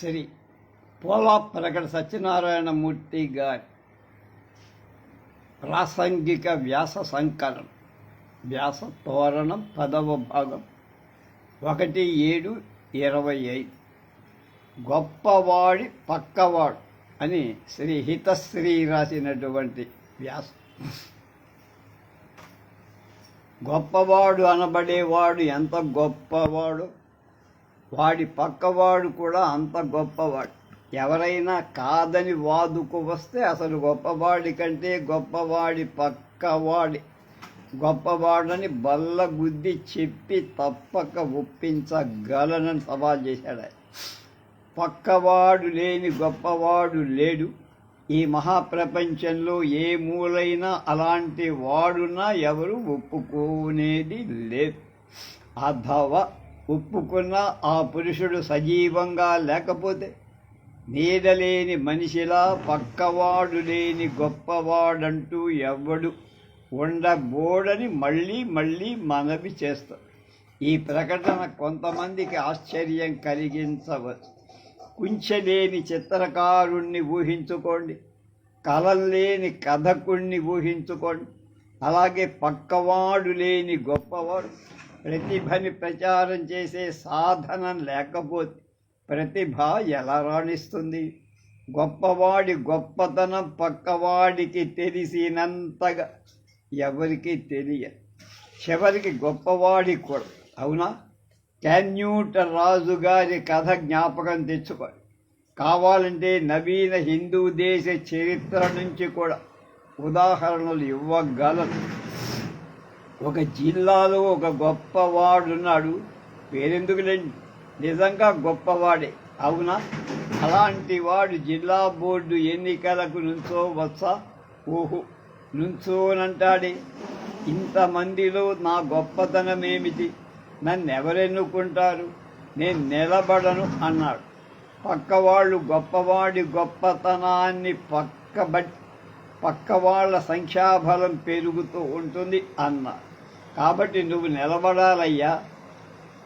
శ్రీ పోలా ప్రగడ సత్యనారాయణమూర్తి గారి ప్రాసంగిక వ్యాస సంకలనం వ్యాస తోరణం పదవ భాగం ఒకటి ఏడు ఇరవై ఐదు. గొప్పవాడి పక్కవాడు అని శ్రీ హితశ్రీ రాసినటువంటి వ్యాసం. గొప్పవాడు అనబడేవాడు ఎంత గొప్పవాడు? వాడి పక్కవాడు కూడా అంత గొప్పవాడు. ఎవరైనా కాదని వాదుకు వస్తే అసలు గొప్పవాడి కంటే గొప్పవాడి పక్కవాడి. గొప్పవాడని బల్ల గుద్ది చెప్పి తప్పక ఒప్పించగలనని సవాల్ చేశాడు ఆయన. పక్కవాడు లేని గొప్పవాడు లేడు. ఈ మహాప్రపంచంలో ఏ మూలైనా అలాంటి వాడున్నా ఎవరు ఒప్పుకోనేది లేదు. అధవ ఒప్పుకున్న ఆ పురుషుడు సజీవంగా లేకపోతే నీడలేని మనిషిలా పక్కవాడు లేని గొప్పవాడంటూ ఎవడు ఉండబోడని మళ్ళీ మళ్ళీ మనవి చేస్తాం ఈ ప్రకటన కొంతమందికి ఆశ్చర్యం కలిగించవచ్చు. కుంచెలేని చిత్రకారుణ్ణి ఊహించుకోండి. కలల్లేని కథకుణ్ణి ఊహించుకోండి. అలాగే పక్కవాడు లేని గొప్పవాడు ప్రతిభని ప్రచారం చేసే సాధనం లేకపోతే ప్రతిభ ఎలా రాణిస్తుంది? గొప్పవాడి గొప్పతనం పక్కవాడికి తెలిసినంతగా ఎవరికి తెలియదు చివరికి గొప్పవాడి కూడా అవునా? క్యాన్యూట రాజు గారి కథ జ్ఞాపకం తెచ్చుకోండి. కావాలంటే నవీన హిందూ దేశ చరిత్ర నుంచి కూడా ఉదాహరణలు ఇవ్వగలరు ఒక జిల్లాలో ఒక గొప్పవాడున్నాడు. పేరెందుకులేండి నిజంగా గొప్పవాడే. అవునా? అలాంటి వాడు జిల్లా బోర్డు ఎన్నికలకు నుంచోవచ్చా ఓహో నుంచోనంటాడే ఇంతమందిలో నా గొప్పతనం ఏమిటి? నన్ను ఎవరెన్నుకుంటారు? నేను నిలబడను అన్నాడు. పక్కవాళ్ళు గొప్పవాడి గొప్పతనాన్ని పక్కబట్టి పక్కవాళ్ళ సంఖ్యాబలం పెరుగుతూ ఉంటుంది అన్నారు. కాబట్టి నువ్వు నిలబడాలయ్యా.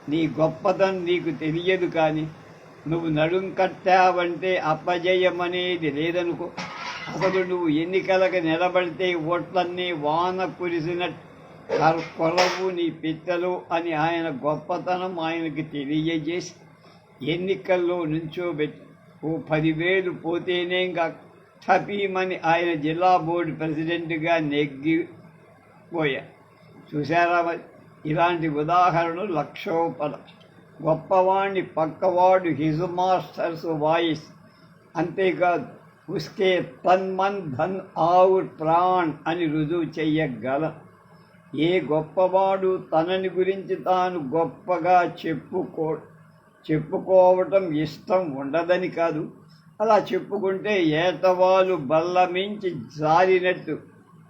నీ గొప్పతనం నీకు తెలియదు కానీ నువ్వు నడుం కట్టావంటే అప్పజయమనేది లేదనుకో. అసలు నువ్వు ఎన్నికలకు నిలబడితే ఓట్లన్నీ వాన కురిసినట్టు కొలవు నీ పిత్తలు అని ఆయన గొప్పతనం ఆయనకి తెలియజేసి ఎన్నికల్లో నుంచోబెట్టి ఓ పదివేలు పోతేనే ఇంకా టపీమని ఆయన జిల్లా బోర్డు ప్రెసిడెంట్గా నెగ్గిపోయారు చూసారా మరి? ఇలాంటి ఉదాహరణలు లక్షోపద. గొప్పవాణ్ణి పక్కవాడు హిజ్ మాస్టర్స్ వాయిస్. అంతేకాదు ఉస్కే తన్ మన్ ధన్ ఆవుర్ ప్రాణ్ అని రుజువు చెయ్యగల. ఏ గొప్పవాడు తనని గురించి తాను గొప్పగా చెప్పుకో చెప్పుకోవటం ఇష్టం ఉండదని కాదు. అలా చెప్పుకుంటే ఏటవాలు బల్లమించి జారినట్టు.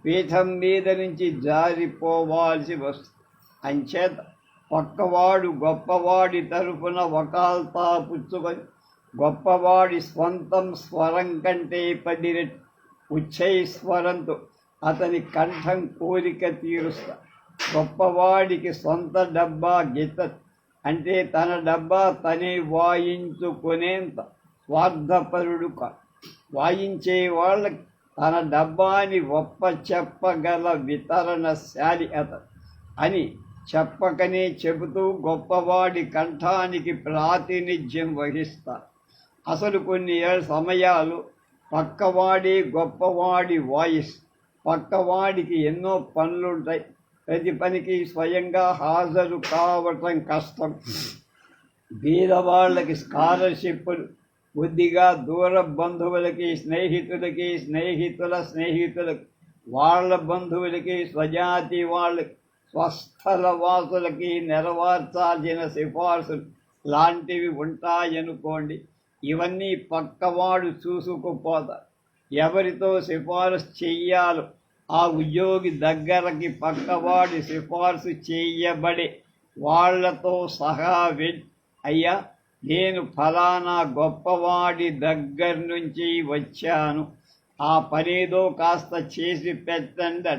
పీఠం మీద నుంచి జారిపోవాల్సి వస్తుంది అంచేత పక్కవాడు గొప్పవాడి తరపున వకాల్తా పుచ్చుకొని గొప్పవాడి స్వంతం స్వరం కంటే పది రెట్లు ఉచ్చై స్వరంతో అతని కంఠం కోరిక తీరుస్తా. గొప్పవాడికి సొంత డబ్బా గిత్త అంటే తన డబ్బా తనే వాయించుకునేంత స్వార్థపరుడు కా వాయించే వాళ్ళకి తన డబ్బాని ఒప్ప చెప్పగల వితరణశాలి అత అని చెప్పకనే చెబుతూ గొప్పవాడి కంఠానికి ప్రాతినిధ్యం వహిస్తారు అసలు కొన్ని సమయాలు పక్కవాడి గొప్పవాడి వాయిస్ పక్కవాడికి ఎన్నో పనులుంటాయి. ప్రతి పనికి స్వయంగా హాజరు కావటం కష్టం. బీదవాళ్ళకి స్కాలర్షిప్లు కొద్దిగా దూర బంధువులకి స్నేహితులకి స్నేహితుల స్నేహితులకి వాళ్ళ బంధువులకి స్వజాతి వాళ్ళకి స్వస్థల వాసులకి నెరవేర్చాల్సిన సిఫార్సులు లాంటివి ఉంటాయనుకోండి ఇవన్నీ పక్కవాడు చూసుకుపోతారు ఎవరితో సిఫార్సు చెయ్యాలో ఆ ఉద్యోగి దగ్గరకి పక్కవాడి సిఫార్సు చేయబడే వాళ్ళతో సహా వెళ్ళి అయ్యా నేను ఫలానా గొప్పవాడి దగ్గర నుంచి వచ్చాను. ఆ పనేదో కాస్త చేసి పెట్టండి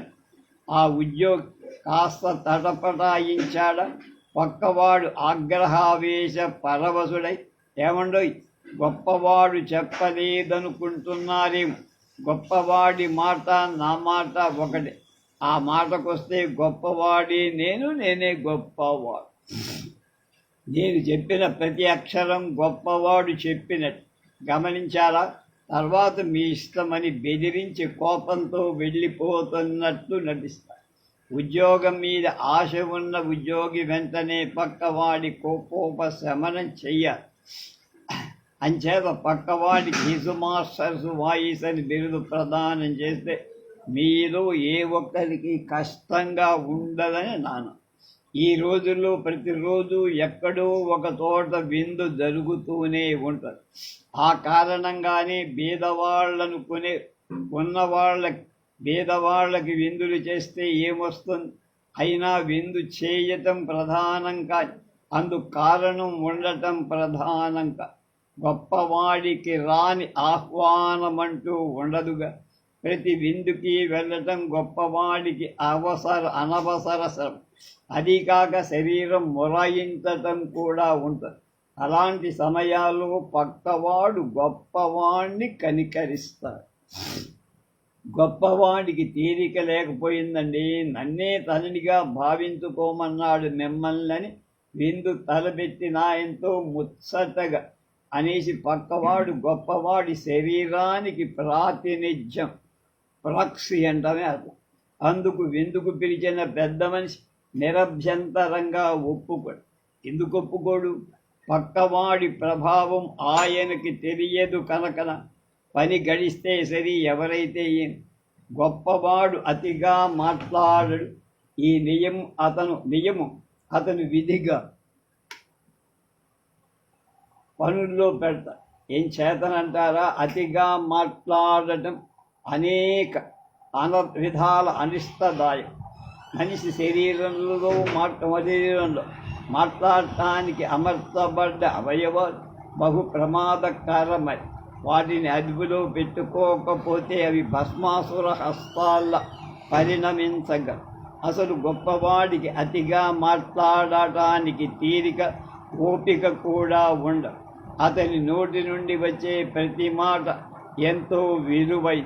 ఆ ఉద్యోగి కాస్త తటపటాయించాడ? పక్కవాడు ఆగ్రహావేశ పరవశుడై ఏమండోయ్ గొప్పవాడు చెప్పలేదనుకుంటున్నారేమో. గొప్పవాడి మాట నా మాట ఒకటే. ఆ మాటకొస్తే గొప్పవాడి నేను నేనే గొప్పవాడు. నేను చెప్పిన ప్రతి అక్షరం గొప్పవాడు చెప్పినట్టు. గమనించారా తర్వాత మీ ఇష్టమని బెదిరించి కోపంతో వెళ్ళిపోతున్నట్టు నటిస్తారు ఉద్యోగం మీద ఆశ ఉన్న ఉద్యోగి వెంటనే పక్కవాడి కోపోపశమనం చెయ్యాలి అంచేత పక్కవాడికి హిజు మాస్టర్స్ వాయిస్ అని బిరుదు ప్రదానం చేస్తే మీరు ఏ ఒక్కరికి కష్టంగా ఉండదని నాన్న ఈ రోజుల్లో ప్రతిరోజు ఎక్కడో ఒక చోట విందు జరుగుతూనే ఉంటుంది. ఆ కారణంగానే బీదవాళ్ళను కొనే ఉన్నవాళ్ళ బీదవాళ్ళకి విందులు చేస్తే ఏమొస్తుంది? అయినా విందు చేయటం ప్రధానంగా అందుకు కారణం ఉండటం ప్రధానంగా గొప్పవాడికి రాని ఆహ్వానమంటూ ఉండదుగా. ప్రతి విందుకి వెళ్ళటం గొప్పవాడికి అవసర అనవసర శ్రమ అది కాక శరీరం మొరాయించటం కూడా ఉంటుంది అలాంటి సమయాల్లో పక్కవాడు గొప్పవాణ్ణి కనికరిస్తాడు. గొప్పవాడికి తీరిక లేకపోయిందండి. నన్నే తననిగా భావించుకోమన్నాడు మిమ్మల్ని విందు తలబెట్టిన ఎంతో ముచ్చటగా అనేసి పక్కవాడు గొప్పవాడి శరీరానికి ప్రాతినిధ్యం. ప్రాక్సి అంటమే అర్థం. అందుకు విందుకు పిలిచిన పెద్ద మనిషి నిరభ్యంతరంగా ఒప్పుకోడు. ఎందుకు ఒప్పుకోడు? పక్కవాడి ప్రభావం ఆయనకి తెలియదు కనుకన. పని గడిస్తే సరి ఎవరైతే ఏం గొప్పవాడు అతిగా మాట్లాడడు. ఈ నియమం అతను నియమం అతను విధిగా పనుల్లో పెడతా ఏం చేతనంటారా? అతిగా మాట్లాడటం అనేక అన విధాల అనిష్టదాయం. మనిషి శరీరంలో మాట శరీరంలో మాట్లాడటానికి అమర్చబడ్డ అవయవాలు బహు ప్రమాదకరమై వాటిని అదుపులో పెట్టుకోకపోతే అవి భస్మాసుర హస్తాల పరిణమించగ. అసలు గొప్పవాడికి అతిగా మాట్లాడటానికి తీరిక ఓపిక కూడా ఉండదు అతని నోటి నుండి వచ్చే ప్రతి మాట ఎంతో విలువై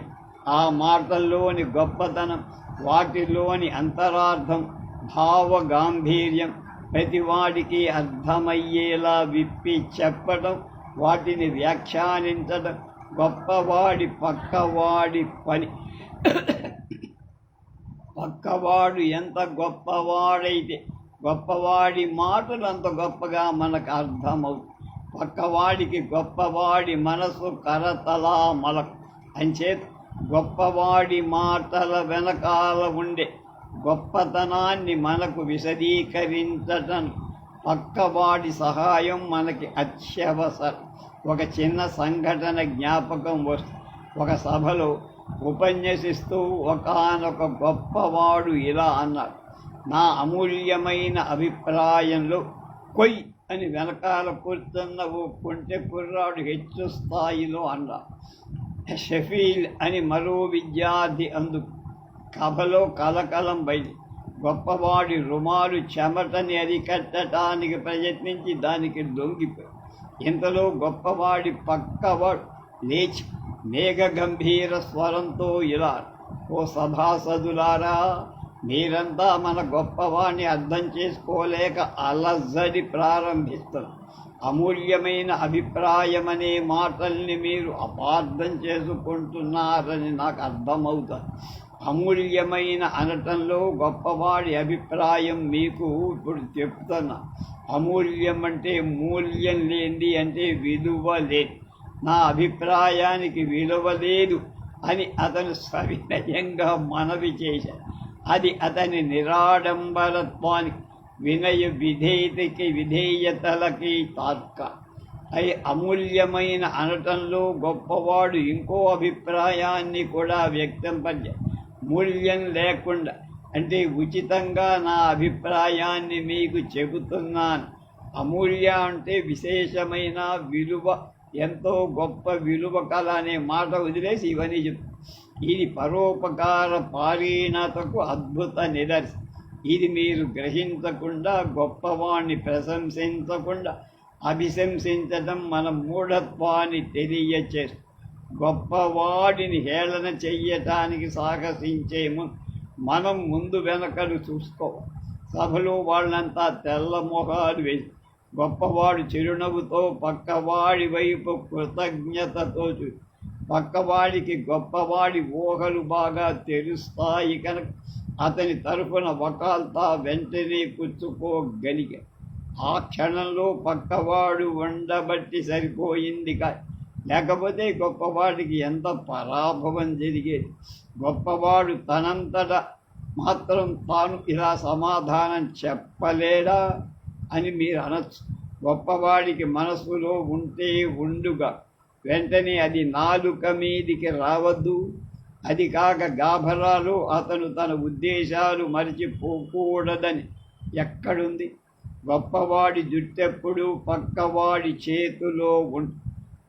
ఆ మాటల్లోని గొప్పతనం వాటిలోని అంతరార్థం భావ గాంభీర్యం ప్రతివాడికి అర్థమయ్యేలా విప్పి చెప్పడం వాటిని వ్యాఖ్యానించడం గొప్పవాడి పక్కవాడి పని. పక్కవాడు ఎంత గొప్పవాడైతే గొప్పవాడి మాటలు అంత గొప్పగా మనకు అర్థమవుతుంది పక్కవాడికి గొప్పవాడి మనసు కరతలా మలకు అంచేత గొప్పవాడి మాటల వెనకాల ఉండే గొప్పతనాన్ని మనకు విశదీకరించటం పక్కవాడి సహాయం మనకి అత్యవసరం. ఒక చిన్న సంఘటన జ్ఞాపకం వస్తుంది ఒక సభలో ఉపన్యసిస్తూ ఒకనొక గొప్పవాడు ఇలా అన్నాడు. నా అమూల్యమైన అభిప్రాయంలో కొయ్ అని వెనకాల కూర్చున్న ఓ కుంటే కుర్రాడు హెచ్చు స్థాయిలో అన్నాడు. షఫీల్ అని మరో విద్యార్థి అందు కథలో కలకలం బయలు గొప్పవాడి రుమాలు చెమటని అరికట్టడానికి ప్రయత్నించి దానికి దొంగిపోయి. ఇంతలో గొప్పవాడి పక్కవాడు లేచి మేఘ గంభీర స్వరంతో ఇలా ఓ సభాసదులారా మీరంతా మన గొప్పవాణ్ణి అర్థం చేసుకోలేక అలజడి ప్రారంభిస్తారు. అమూల్యమైన అభిప్రాయమనే మాటల్ని మీరు అపార్థం చేసుకుంటున్నారని నాకు అర్థమవుతుంది. అమూల్యమైన అనటంలో గొప్పవాడి అభిప్రాయం మీకు ఇప్పుడు చెప్తున్నా. అమూల్యం అంటే మూల్యం లేనిది అంటే విలువ లేదు. నా అభిప్రాయానికి విలువ లేదు అని అతను సవినయంగా మనవి చేశాడు. అది అతని నిరాడంబరత్వానికి వినయ విధేయతకి విధేయతలకి తాత్క అయి అమూల్యమైన అనటంలో గొప్పవాడు ఇంకో అభిప్రాయాన్ని కూడా వ్యక్తంపరిచే మూల్యం లేకుండా. అంటే ఉచితంగా నా అభిప్రాయాన్ని మీకు చెబుతున్నాను. అమూల్య అంటే విశేషమైన విలువ ఎంతో గొప్ప విలువ కల అనే మాట వదిలేసి ఇవన్నీ చెప్తాను ఇది పరోపకార పారీణతకు అద్భుత నిదర్శనం. ఇది మీరు గ్రహించకుండా గొప్పవాణ్ణి ప్రశంసించకుండా అభిశంసించడం మన మూఢత్వాన్ని తెలియచేస్తుంది. గొప్పవాడిని హేళన చెయ్యటానికి సాహసించేము. మనం ముందు వెనకలు చూసుకోవాలి సభలో వాళ్ళంతా తెల్ల మొహాలు వేసి గొప్పవాడు చిరునవ్వుతో పక్కవాడి వైపు కృతజ్ఞతతో చూ పక్కవాడికి గొప్పవాడి ఊహలు బాగా తెలుస్తాయి కనుక అతని తరఫున వకాల్తా వెంటనే పుచ్చుకోగలిగా ఆ క్షణంలో పక్కవాడు ఉండబట్టి సరిపోయింది కా లేకపోతే గొప్పవాడికి ఎంత పరాభవం జరిగేది? గొప్పవాడు తనంతట మాత్రం తాను ఇలా సమాధానం చెప్పలేడా అని మీరు అనొచ్చు. గొప్పవాడికి మనసులో ఉంటే ఉండుగా. వెంటనే అది నాలుక మీదికి రావద్దు. అది కాక గాభరాలు అతను తన ఉద్దేశాలు మరిచిపోకూడదని ఎక్కడుంది? గొప్పవాడి జుట్టెప్పుడు పక్కవాడి చేతిలో ఉం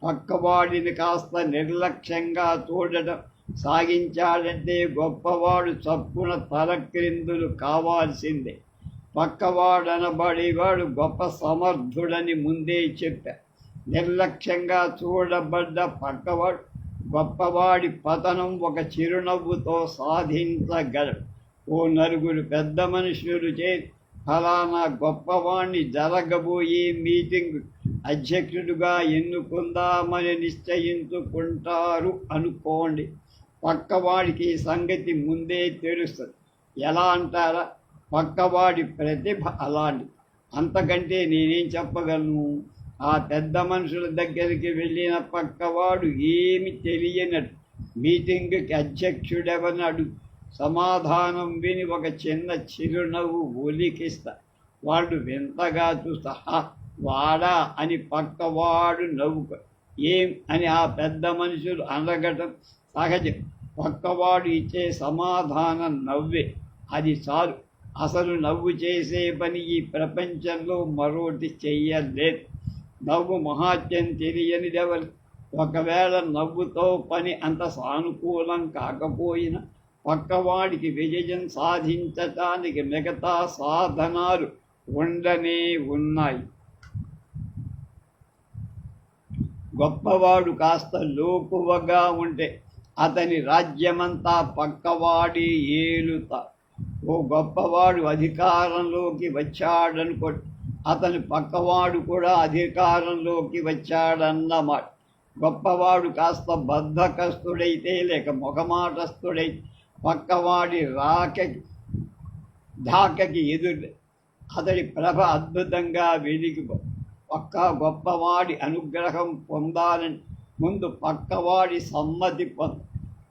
పక్కవాడిని కాస్త నిర్లక్ష్యంగా చూడడం సాగించాడంటే గొప్పవాడు చప్పున తలక్రిందులు కావాల్సిందే. పక్కవాడనబడేవాడు గొప్ప సమర్థుడని ముందే చెప్పా. నిర్లక్ష్యంగా చూడబడ్డ పక్కవాడు గొప్పవాడి పతనం ఒక చిరునవ్వుతో సాధించగలడు. ఓ నలుగురు పెద్ద మనుషులు చే ఫలానా గొప్పవాణ్ణి జరగబోయే మీటింగ్ అధ్యక్షుడిగా ఎన్నుకుందామని నిశ్చయించుకుంటారు అనుకోండి. పక్కవాడికి సంగతి ముందే తెలుస్తుంది. ఎలా అంటారా? పక్కవాడి ప్రతిభ అలాంటి అంతకంటే నేనేం చెప్పగలను? ఆ పెద్ద మనుషుల దగ్గరికి వెళ్ళిన పక్కవాడు ఏమి తెలియనట్టు మీటింగ్కి అధ్యక్షుడెవనడు? సమాధానం విని ఒక చిన్న చిరునవ్వు ఒలికిస్తా. వాళ్ళు వింతగా చూస్తా వాడా అని పక్కవాడు నవ్వుక. ఏం అని ఆ పెద్ద మనుషులు అనగటం సహజం. పక్కవాడు ఇచ్చే సమాధానం నవ్వే. అది చాలు. అసలు నవ్వు చేసే పని ఈ ప్రపంచంలో మరోటి చెయ్యలేదు. నవ్వు మహాత్యం తెలియనిదెవరు ఒకవేళ నవ్వుతో పని అంత సానుకూలం కాకపోయినా పక్కవాడికి విజయం సాధించటానికి మిగతా సాధనాలు ఉండనే ఉన్నాయి. గొప్పవాడు కాస్త లోకువగా ఉంటే అతని రాజ్యమంతా పక్కవాడి ఏలుత. ఓ గొప్పవాడు అధికారంలోకి వచ్చాడనుకోండి అతని పక్కవాడు కూడా అధికారంలోకి వచ్చాడన్నమాట. గొప్పవాడు కాస్త బద్ధకస్తుడైతే లేక ముఖమాటస్తుడై పక్కవాడి రాకకి ఢాకకి ఎదురు అతడి ప్రభ అద్భుతంగా వెలిగి పక్క గొప్పవాడి అనుగ్రహం పొందాలని ముందు పక్కవాడి సమ్మతి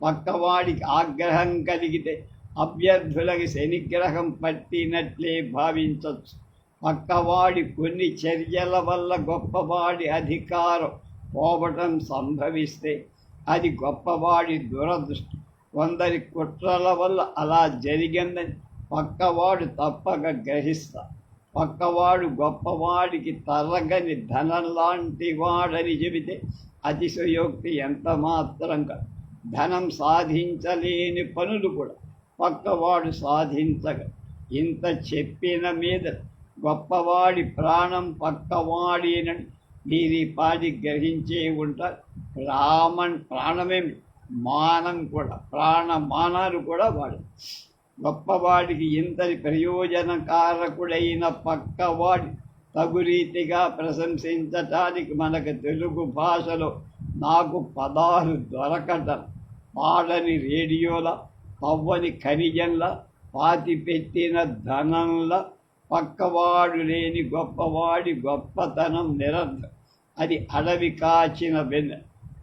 పక్కవాడికి ఆగ్రహం కలిగితే అభ్యర్థులకి శనిగ్రహం పట్టినట్లే భావించవచ్చు పక్కవాడి కొన్ని చర్యల వల్ల గొప్పవాడి అధికారం పోవటం సంభవిస్తే అది గొప్పవాడి దురదృష్టం. కొందరి కుట్రల వల్ల అలా జరిగిందని పక్కవాడు తప్పక గ్రహిస్తా. పక్కవాడు గొప్పవాడికి తరగని ధనం లాంటి వాడని చెబితే అతిశయోక్తి ఎంత మాత్రంగా ధనం సాధించలేని పనులు కూడా పక్కవాడు సాధించగ ఇంత చెప్పిన మీద గొప్పవాడి ప్రాణం పక్కవాడినని దీని పాడి గ్రహించే ఉంటారు రామన్ ప్రాణమేమి? మానం కూడా ప్రాణ మానాలు కూడా వాడు. గొప్పవాడికి ఇంతటి ప్రయోజనకారకుడైన పక్కవాడి తగురీతిగా ప్రశంసించటానికి మనకు తెలుగు భాషలో నాకు పదాలు దొరకటం. పాడని రేడియోల పవ్వని ఖనిజంలో పాతి పెట్టిన ధనంలా పక్కవాడు లేని గొప్పవాడి గొప్పతనం నిరంతరం అది అడవి కాచిన వెన్న.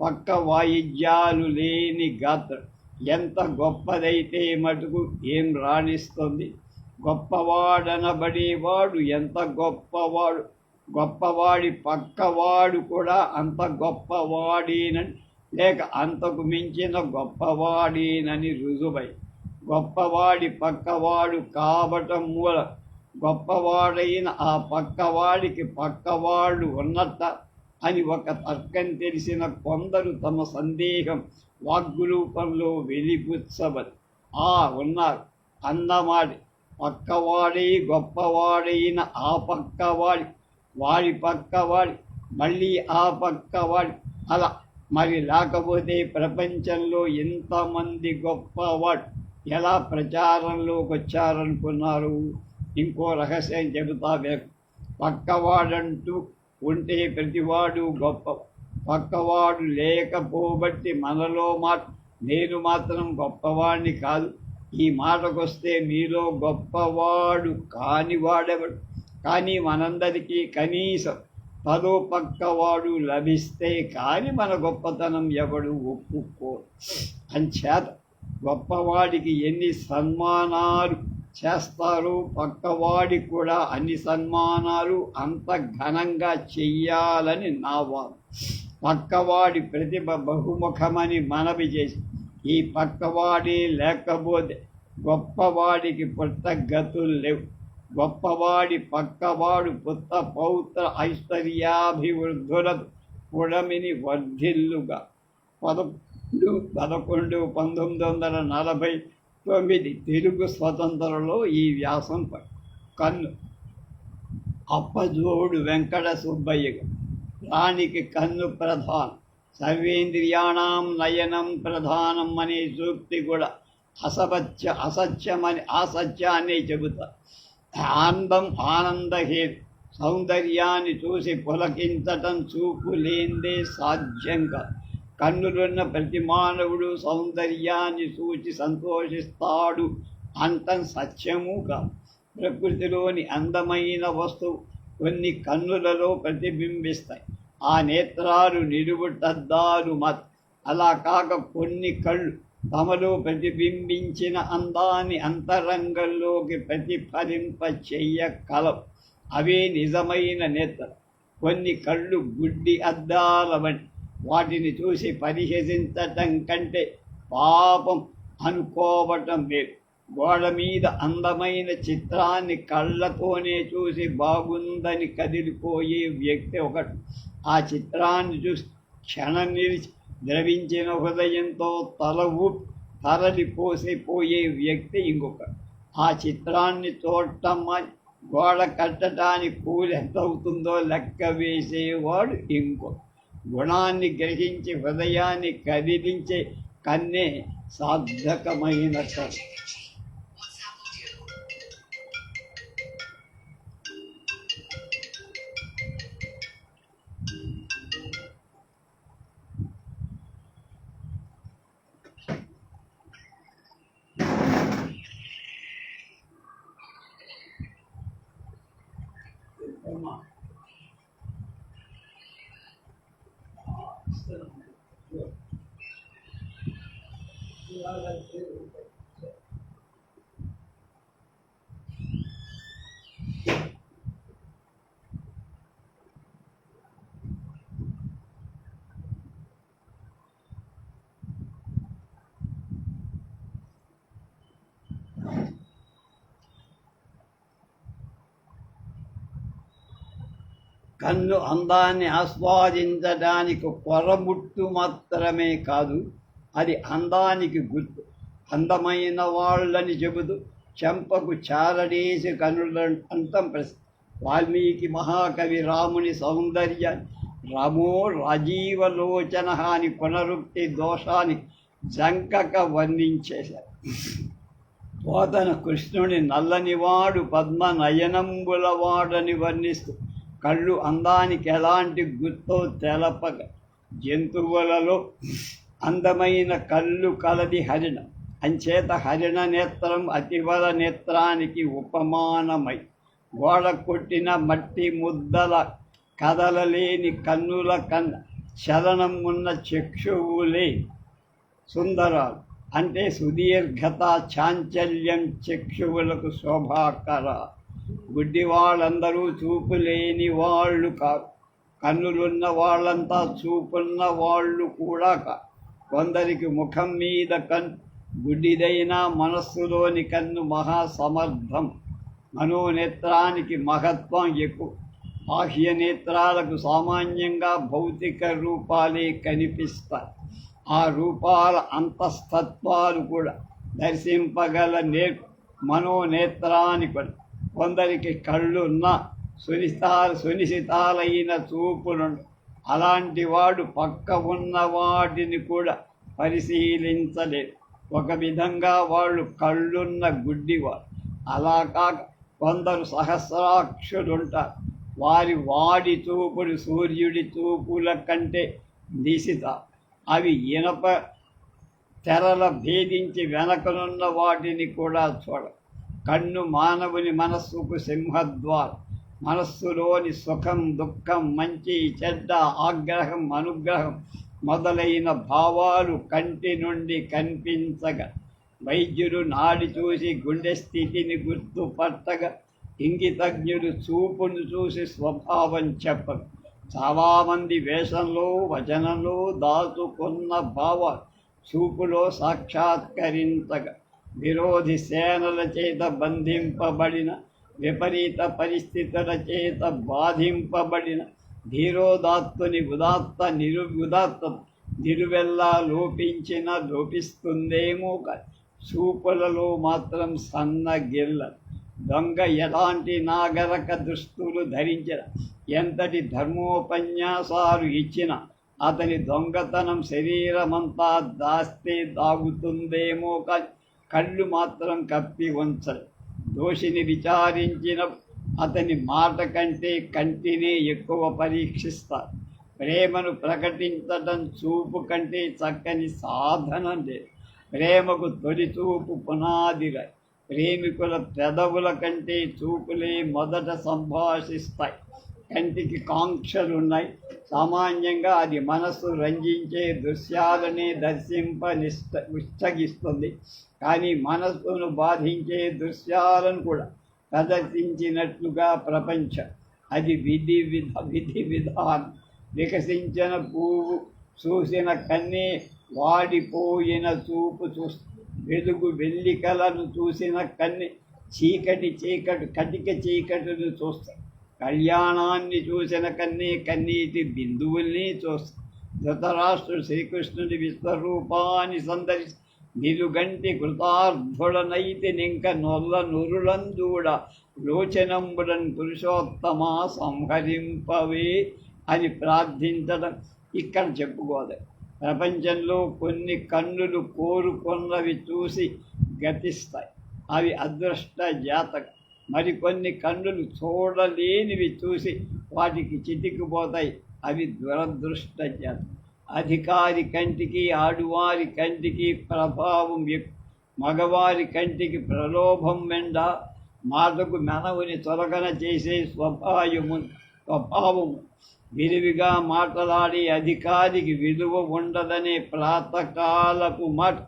పక్క వాయిద్యాలు లేని గాత్ర. ఎంత గొప్పదైతే మటుకు ఏం రాణిస్తుంది? గొప్పవాడనబడేవాడు ఎంత గొప్పవాడు? గొప్పవాడి పక్కవాడు కూడా అంత గొప్పవాడేనని లేక అంతకు మించిన గొప్పవాడేనని రుజువై. గొప్పవాడి పక్కవాడు కావటం మూల గొప్పవాడైన ఆ పక్కవాడికి పక్కవాడు ఉన్నట్ట అని ఒక తర్కం తెలిసిన కొందరు తమ సందేహం వాగ్రూపంలో వెలిపుచ్చవని ఆ ఉన్నారు. అన్నమాడి పక్కవాడే గొప్పవాడైన ఆ పక్కవాడి వాడి పక్కవాడి మళ్ళీ ఆ పక్కవాడి అలా. మరి లేకపోతే ప్రపంచంలో ఎంతమంది గొప్పవాడు ఎలా ప్రచారంలోకి వచ్చారనుకున్నారు ఇంకో రహస్యం చెబుతా పక్కవాడంటూ ఉంటే ప్రతివాడు గొప్ప పక్కవాడు లేకపోబట్టి మనలో మా నేను మాత్రం గొప్పవాడిని కాదు. ఈ మాటకొస్తే మీలో గొప్పవాడు కానివాడెవడు? కానీ మనందరికీ కనీసం పదో పక్కవాడు లభిస్తే కానీ మన గొప్పతనం ఎవడు ఒప్పుకో. అంచేత గొప్పవాడికి ఎన్ని సన్మానాలు చేస్తారు. పక్కవాడి కూడా అన్ని సన్మానాలు అంత ఘనంగా చెయ్యాలని నా వాదం పక్కవాడి ప్రతిభ బహుముఖమని మనవి చేసి ఈ పక్కవాడి లేకపోతే గొప్పవాడికి పుట్టగతులు లేవు. గొప్పవాడి పక్కవాడు పుత్త పౌత్ర ఐశ్వర్యాభివృద్ధులకు పుడమిని వర్ధిల్లుగా. పదకొండు పదకొండు పంతొమ్మిది వందల నలభై తొమ్మిది తెలుగు స్వతంత్రలో ఈ వ్యాసం ప- కన్ను. అప్పజోడు వెంకట సుబ్బయ్య రాణికి కన్ను ప్రధానం. సర్వేంద్రియాణం నయనం ప్రధానం అనే సూక్తి కూడా అసత్య అసత్యమని అసత్యాన్ని చెబుతా. ఆనందం ఆనందహేతు. సౌందర్యాన్ని చూసి పులకించటం చూపు లేందే సాధ్యంగా కన్నులున్న ప్రతి మానవుడు సౌందర్యాన్ని చూచి సంతోషిస్తాడు. అంతం సత్యముగా ప్రకృతిలోని అందమైన వస్తువు కొన్ని కన్నులలో ప్రతిబింబిస్తాయి. ఆ నేత్రాలు నిలువుటద్దాలు మత్. అలా కాక కొన్ని కళ్ళు తమలో ప్రతిబింబించిన అందాన్ని అంతరంగంలోకి ప్రతిఫలింప చెయ్యకలం అవే నిజమైన నేత్ర కొన్ని కళ్ళు గుడ్డి అద్దాల వంటి వాటిని చూసి పరిహసించటం కంటే పాపం అనుకోవటం వేరు. గోడ మీద అందమైన చిత్రాన్ని కళ్ళతోనే చూసి బాగుందని కదిలిపోయే వ్యక్తి ఒకడు. ఆ చిత్రాన్ని చూసి క్షణం నిలిచి ద్రవించిన హృదయంతో తల ఊపి తరలిపోసిపోయే వ్యక్తి ఇంకొకడు. ఆ చిత్రాన్ని చూడటం గోడ కట్టడానికి కూలి ఎంత అవుతుందో లెక్క వేసేవాడు ఇంకొకటి గుణాన్ని గ్రహించి హృదయాన్ని కదిలించే కన్నే సార్థకమైన కన్ను అందాన్ని ఆస్వాదించడానికి కొరముట్టు మాత్రమే కాదు అది అందానికి గుర్తు. అందమైన వాళ్ళని చెబుతూ చెంపకు చారడేసి కనుల అంతం ప్రశ్న వాల్మీకి మహాకవి రాముని సౌందర్యాన్ని రమో రాజీవలోచన అని పునరుక్తి దోషాన్ని జంకక వర్ణించేశారు. పోతన కృష్ణుని నల్లనివాడు పద్మ నయనంబులవాడని వర్ణిస్తూ కళ్ళు అందానికి ఎలాంటి గుర్తో తెలపక జంతువులలో అందమైన కళ్ళు కలది హరిణ. అంచేత హరిణ నేత్రం అతివల నేత్రానికి ఉపమానమై గోడ కొట్టిన మట్టి ముద్దల కదలలేని కన్నుల కన్న చలనం ఉన్న చక్షువులే సుందరాలు. అంటే సుదీర్ఘత చాంచల్యం చక్షువులకు శోభాకర గుడ్డి వాళ్ళందరూ చూపు లేని వాళ్ళు కాదు కన్నులున్న వాళ్ళంతా చూపున్న వాళ్ళు కూడా కాదు కొందరికి ముఖం మీద కన్ను గుడ్డిదైన మనస్సులోని కన్ను మహాసమర్థం. మనోనేత్రానికి మహత్వం ఎక్కువ బాహ్య నేత్రాలకు సామాన్యంగా భౌతిక రూపాలే కనిపిస్తాయి ఆ రూపాల అంతస్తత్వాలు కూడా దర్శింపగల నే మనోనేత్రానికి కొందరికి కళ్ళున్న సునితాలు సునిశితాలైన చూపులుండు అలాంటి వాడు పక్క ఉన్న వాటిని కూడా పరిశీలించలేదు. ఒక విధంగా వాళ్ళు కళ్ళున్న గుడ్డివారు. అలా కాక కొందరు సహస్రాక్షులుంటారు వారి వాడి చూపుడు సూర్యుడి చూపుల కంటే దిశిత అవి ఇనప తెరల భేదించి వెనకనున్న వాటిని కూడా చూడ కన్ను మానవుని మనస్సుకు సింహద్వార్. మనస్సులోని సుఖం దుఃఖం మంచి చెడ్డ ఆగ్రహం అనుగ్రహం మొదలైన భావాలు కంటి నుండి కనిపించగా. వైద్యుడు నాడి చూసి గుండె స్థితిని గుర్తుపట్టగా. ఇంగితజ్ఞుడు చూపును చూసి స్వభావం చెప్పరు చాలామంది వేషంలో వచనంలో దాచుకున్న భావ చూపులో సాక్షాత్కరించగా. విరోధి సేనల చేత బంధింపబడిన విపరీత పరిస్థితుల చేత బాధింపబడిన ధీరోదాత్తుని ఉదాత్త నిరు ఉదాత్త నిరువెల్లా లోపించిన లోపిస్తుందేమో చూపులలో మాత్రం సన్న గిల్ల. దొంగ ఎలాంటి నాగరక దుస్తులు ధరించిన ఎంతటి ధర్మోపన్యాసాలు ఇచ్చిన అతని దొంగతనం శరీరమంతా దాస్తే దాగుతుందేమో కానీ కళ్ళు మాత్రం కప్పి ఉంచరు దోషిని విచారించిన అతని మాట కంటే కంటినే ఎక్కువ పరీక్షిస్తారు. ప్రేమను ప్రకటించడం చూపు కంటే చక్కని సాధనం లేదు. ప్రేమకు తొలి చూపు పునాదిగా ప్రేమికుల పెదవుల కంటే చూపులే మొదట సంభాషిస్తాయి. కంటికి కాంక్షలు ఉన్నాయి సామాన్యంగా అది మనస్సు రంజించే దృశ్యాలనే దర్శింప నిష్ట ఉచ్చగిస్తుంది. కానీ మనస్సును బాధించే దృశ్యాలను కూడా ప్రదర్శించినట్లుగా ప్రపంచం. అది విధి విధ విధి విధానం. వికసించిన పువ్వు చూసిన కన్నే వాడిపోయిన చూపు చూస్తుంది వెలుగు వెల్లికలను చూసిన కన్నే చీకటి చీకటి కటిక చీకటిని చూస్తాయి. కళ్యాణాన్ని చూసిన కన్నీ కన్నీటి బిందువుల్ని చూస్తాయి ధృతరాష్ట్రుడు శ్రీకృష్ణుడి విశ్వరూపాన్ని సందర్శి నిలుగంటి కృతార్థుడనైతి నింక నొల్ల నురులందూడ లోచనంబుడన్ పురుషోత్తమ సంహరింపవే అని ప్రార్థించడం ఇక్కడ చెప్పుకోదు ప్రపంచంలో కొన్ని కన్నులు కోరుకున్నవి చూసి గతిస్తాయి. అవి అదృష్ట జాతక. మరికొన్ని కన్నులు చూడలేనివి చూసి వాటికి చితికిపోతాయి. అవి దురదృష్ట అధికారి కంటికి ఆడువారి కంటికి ప్రభావం మగవారి కంటికి ప్రలోభం వెండ మాటకు మెనవుని తొలగన చేసే స్వభావము స్వభావము విరివిగా మాట్లాడి అధికారికి విలువ ఉండదనే ప్రాతకాలపు మాట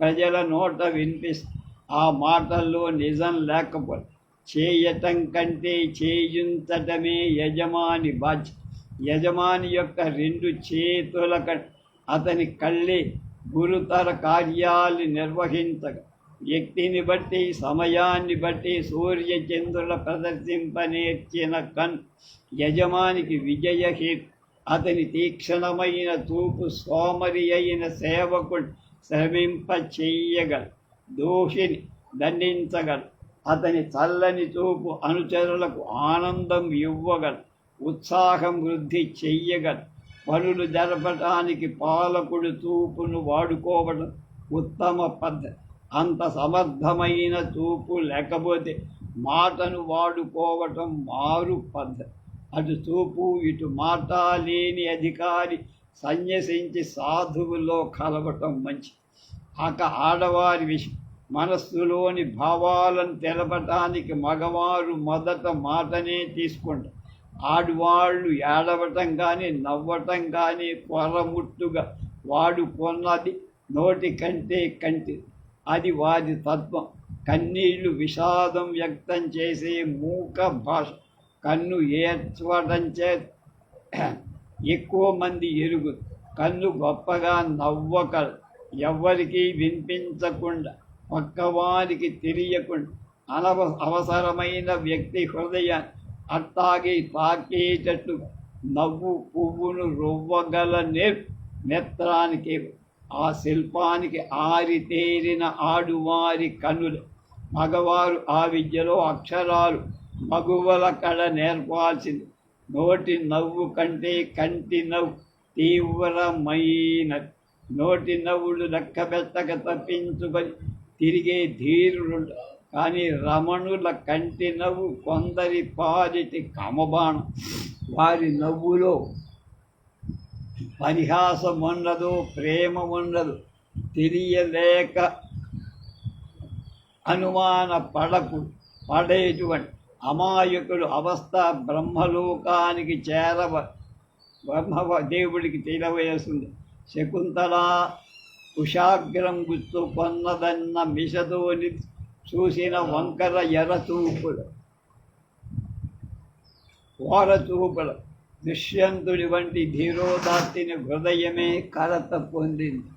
ప్రజల నోట వినిపిస్తుంది ఆ మాటల్లో నిజం లేకపోతే చేయటం కంటే చేయించటమే యజమాని బాధ్యత. యజమాని యొక్క రెండు చేతుల అతని కళ్ళే గురుతర కార్యాలు నిర్వహించగా. వ్యక్తిని బట్టి సమయాన్ని బట్టి సూర్య చంద్రుల ప్రదర్శింపనేర్చిన కన్ యజమానికి విజయహేతు అతని తీక్షణమైన తూపు సోమరి అయిన సేవకుడు శ్రమింప చెయ్యగల. దోషిని దండించగల. అతని చల్లని చూపు అనుచరులకు ఆనందం ఇవ్వగలదు. ఉత్సాహం వృద్ధి చెయ్యగల పనులు జరపటానికి పాలకుడు చూపును వాడుకోవడం ఉత్తమ పద్ధతి. అంత సమర్థమైన చూపు లేకపోతే మాటను వాడుకోవటం మారు పద్ధతి. అటు చూపు ఇటు మాట లేని అధికారి సన్యసించి సాధువులో కలవటం మంచి అక ఆడవారి విషయం. మనస్సులోని భావాలను తెలపటానికి మగవారు మొదట మాటనే తీసుకుంటారు. ఆడవాళ్ళు ఏడవటం కానీ నవ్వటం కానీ పొరముట్టుగా వాడుకున్నది నోటి కంటే కంటి. అది వారి తత్వం. కన్నీళ్ళు విషాదం వ్యక్తం చేసే మూక భాష. కన్ను ఏర్చడం చే ఎక్కువ మంది ఎరుగు కన్ను గొప్పగా నవ్వకలు ఎవ్వరికీ వినిపించకుండా పక్కవారికి తెలియకుండా అనవ అవసరమైన వ్యక్తి హృదయాన్ని అట్టాగే తాకేటట్టు నవ్వు పువ్వును రొవ్వగల నేర్ నేత్రానికి ఆ శిల్పానికి ఆరితేరిన ఆడువారి కనులు. మగవారు ఆ విద్యలో అక్షరాలు మగువల కళ నేర్పాల్సింది. నోటి నవ్వు కంటే కంటి నవ్వు తీవ్రమైన నోటి నవ్వులు లెక్కబెట్టక తప్పించుకొని తిరిగే ధీరుడు కానీ రమణుల కంటి నవ్వు కొందరి పాలిటి కమబాణం. వారి నవ్వులో పరిహాసం ఉండదు ప్రేమ ఉండదు తెలియలేక అనుమాన పడకు పడేటువంటి అమాయకుడు అవస్థ బ్రహ్మలోకానికి చేరవ బ్రహ్మ దేవుడికి తెలియవేస్తుంది శకుంతల కుషాగ్రం గుర్తు కొన్నదన్న మిషతోని చూసిన వంకర ఎర్రచూపుడు ఓరచూపుడు దుష్యంతుడి వంటి ధీరోదాత్తిని హృదయమే కలత పొందింది.